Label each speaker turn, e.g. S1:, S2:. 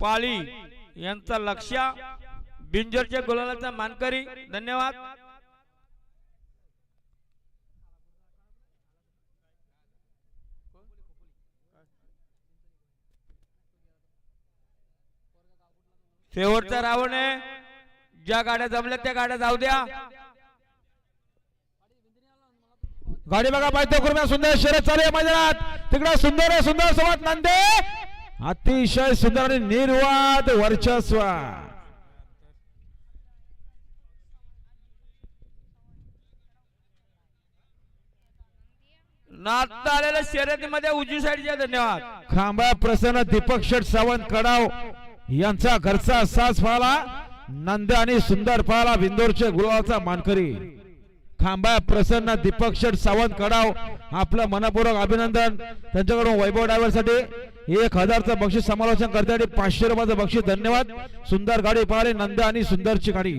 S1: पाळी यांचा लक्ष बिंजरच्या गुलालाचा मानकरी. धन्यवाद. शेवटचा रावण आहे. ज्या गाड्या जमल्या त्या गाड्या जाऊ द्या.
S2: गाडी बघा पाहिजे सुंदर शरद चालू आहे मैदानात. तिकडे सुंदर सुंदर सोबत नांदे. अतिशय सुंदर आणि निर्वाद वर्चस्व.
S1: नाचता आलेल्या शर्यतीमध्ये उजवी साईडच्या धन्यवाद.
S2: खांबा प्रसन्न दीपक शेठ सावंत कडाव यांचा घरचा साज पाहला नंद आणि सुंदर पाहला बिंदोरचे गुलाबाचा मानकरी. खांबा प्रसन्न दीपक शेठ सावंत कडाव. आपलं मनपूर्वक अभिनंदन. त्यांच्याकडून वैभव ड्रायव्हरसाठी एक हजारचं बक्षीस समालोचन करण्यासाठी पाचशे रुपयाचं बक्षीस. धन्यवाद. सुंदर गाडी पाहणे नंद आणि सुंदरची गाडी.